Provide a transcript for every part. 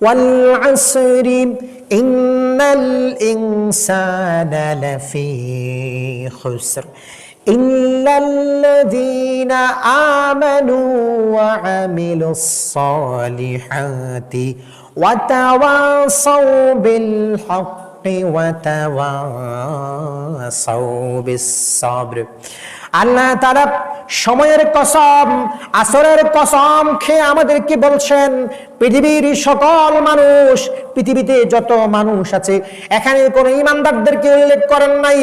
والعصر إن الإنسان لفي خسر. إلا الذين آمنوا وعملوا الصالحات وتواصوا بالحق وتواصوا بالصبر. আল্লাহ তারা সময়ের কসম, আসরের কসম খেয়ে আমাদেরকে বলছেন, পৃথিবীর সকল মানুষ, পৃথিবীতে যত মানুষ আছে, এখানে কোনো ইমানদারদেরকে উল্লেখ করেন নাই।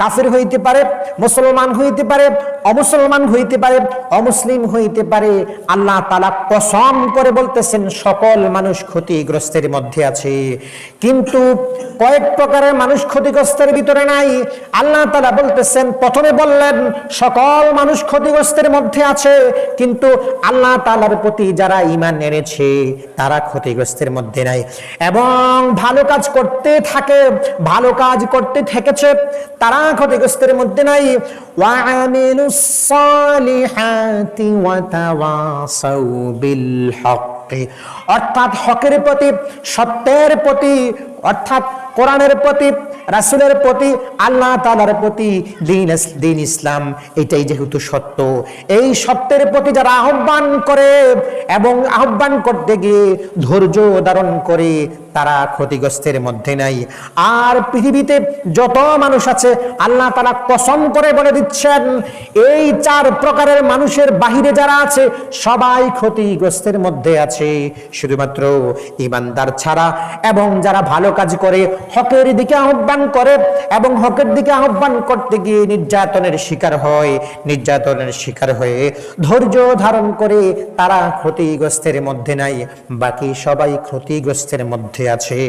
কাফির হইতে পারে, মুসলমান হইতে পারে, অমুসলমান হইতে পারে, অমুসলিম হইতে পারে, আল্লাহ তালা কসম করে বলতেছেন, সকল মানুষ ক্ষতিগ্রস্তের মধ্যে আছে। কিন্তু কয়েক প্রকারের মানুষ ক্ষতিগ্রস্তের ভিতরে নাই। আল্লাহ তালা বলতেছেন, প্রথমে বললেন, সকল মানুষ ক্ষতিগ্রস্তের মধ্যে আছে, কিন্তু আল্লাহ তালার প্রতি যারা ইমান এনেছে, তারা ক্ষতিগ্রস্তের মধ্যে নাই। এবং ভালো কাজ করতে থাকে, ভালো কাজ করতে থেকেছে, তারা ক্ষতিগ্রস্তের মধ্যে নাই। অর্থাৎ হকের প্রতি সত্যের প্রতি অর্থাৎ কোরআনের প্রতি, রাসুলের প্রতি, আল্লাহ তালার প্রতি দিন দিন ইসলাম এটাই যেহেতু সত্য। এই সত্যের প্রতি যারা আহ্বান করে এবং আহ্বান করতে গিয়ে ধৈর্য ধারণ করে, তারা ক্ষতিগ্রস্তের মধ্যে নাই। আর পৃথিবীতে যত মানুষ আছে, আল্লাহ তারা কসম করে বলে দিচ্ছেন, এই চার প্রকারের মানুষের বাহিরে যারা আছে, সবাই ক্ষতিগ্রস্তের মধ্যে আছে। শুধুমাত্র ইমানদার ছাড়া এবং যারা ভালো কাজ করে, হকের দিকে আহ্বান করে এবং হকের দিকে আহ্বান করতে গিয়ে নির্যাতনের শিকার হয়, নির্যাতনের শিকার হয়ে ধৈর্য ধারণ করে তারা ক্ষতিগ্রস্তের মধ্যে নাই, বাকি সবাই ক্ষতিগ্রস্তের মধ্যে আছে।